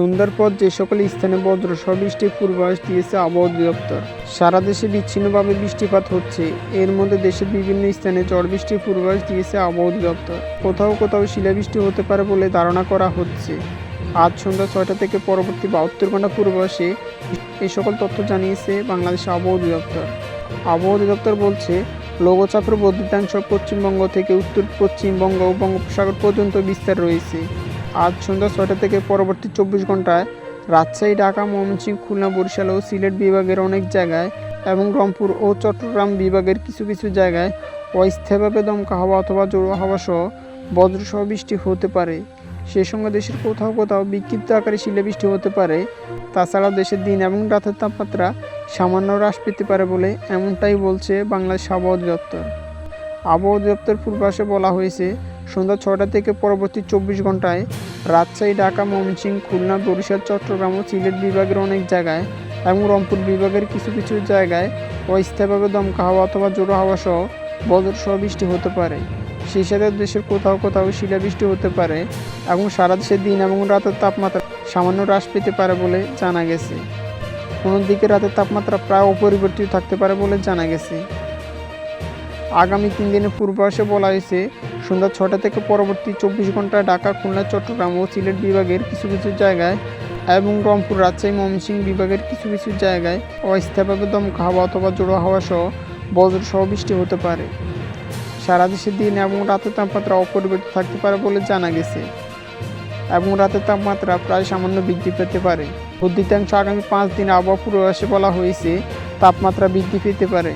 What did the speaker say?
সন্ধ্যার পর যে সকল স্থানে বজ্রসহ বৃষ্টির পূর্বাভাস দিয়েছে আবহাওয়া অধিদপ্তর। সারা দেশে বিচ্ছিন্নভাবে বৃষ্টিপাত হচ্ছে। এর মধ্যে দেশের বিভিন্ন স্থানে ঝড় বৃষ্টির পূর্বাভাস দিয়েছে আবহাওয়া অধিদপ্তর। কোথাও কোথাও শিলাবৃষ্টি হতে পারে বলে ধারণা করা হচ্ছে। আজ সন্ধ্যা ছয়টা থেকে পরবর্তী বাহাত্তর ঘণ্টা পূর্বাভাসে এই সকল তথ্য জানিয়েছে বাংলাদেশ আবহাওয়া অধিদপ্তর। আবহাওয়া অধিদপ্তর বলছে লঘুচাপের বর্ধিতাংশ পশ্চিমবঙ্গ থেকে উত্তর পশ্চিমবঙ্গ ও বঙ্গোপসাগর পর্যন্ত বিস্তার রয়েছে। আজ সন্ধ্যা ছয়টা থেকে পরবর্তী চব্বিশ ঘন্টায় রাজশাহী, ঢাকা, ময়মনসিংহ, খুলনা, বরিশাল ও সিলেট বিভাগের অনেক জায়গায় এবং রংপুর ও চট্টগ্রাম বিভাগের কিছু কিছু জায়গায় অস্থায়ীভাবে দমকা হাওয়া অথবা জোড়ো হাওয়া সহ বজ্রসহ বৃষ্টি হতে পারে। সেই সঙ্গে দেশের কোথাও কোথাও বিক্ষিপ্ত আকারে শিলাবৃষ্টি হতে পারে। তাছাড়া দেশের দিন এবং রাতের তাপমাত্রা সামান্য হ্রাস পেতে পারে বলে এমনটাই বলছে বাংলাদেশ আবহাওয়া দপ্তর আবহাওয়া দপ্তর পূর্বাসে বলা হয়েছে সন্ধ্যা ছটা থেকে পরবর্তী চব্বিশ ঘন্টায় রাজশাহী, ঢাকা, ময়মনসিংহ, খুলনা, বরিশাল, চট্টগ্রাম ও সিলেট বিভাগের অনেক জায়গায় এবং রংপুর বিভাগের কিছু কিছু জায়গায় অস্থায়ীভাবে দমকা হাওয়া অথবা জোড়ো হাওয়া সহ বজ্রসহ বৃষ্টি হতে পারে। সেই সাথে দেশের কোথাও কোথাও শিলাবৃষ্টি হতে পারে এবং সারা দেশে দিন এবং রাতের তাপমাত্রা সামান্য হ্রাস পেতে পারে বলে জানা গেছে। কোনো দিকে রাতের তাপমাত্রা প্রায় অপরিবর্তিত থাকতে পারে বলে জানা গেছে। আগামী তিন দিনের পূর্বাভাসে বলা হয়েছে, সন্ধ্যা ছটা থেকে পরবর্তী চব্বিশ ঘন্টায় ঢাকা, খুলনা, চট্টগ্রাম ও সিলেট বিভাগের কিছু কিছু জায়গায় এবং রংপুর, রাজশাহী, ময়মনসিংহ বিভাগের কিছু কিছু জায়গায় অস্থায়ীভাবে দমকা হাওয়া অথবা জোড়ো হাওয়া সহ বজ্রসহ বৃষ্টি হতে পারে। সারা দেশের দিন এবং রাতের তাপমাত্রা অপরিবর্তিত থাকতে পারে বলে জানা গেছে এবং রাতের তাপমাত্রা প্রায় সামান্য বৃদ্ধি পেতে পারে। বুদ্ধিতাংশ আগামী পাঁচ দিন আবহাওয়া পূর্বাভাসে বলা হয়েছে, তাপমাত্রা বৃদ্ধি পেতে পারে।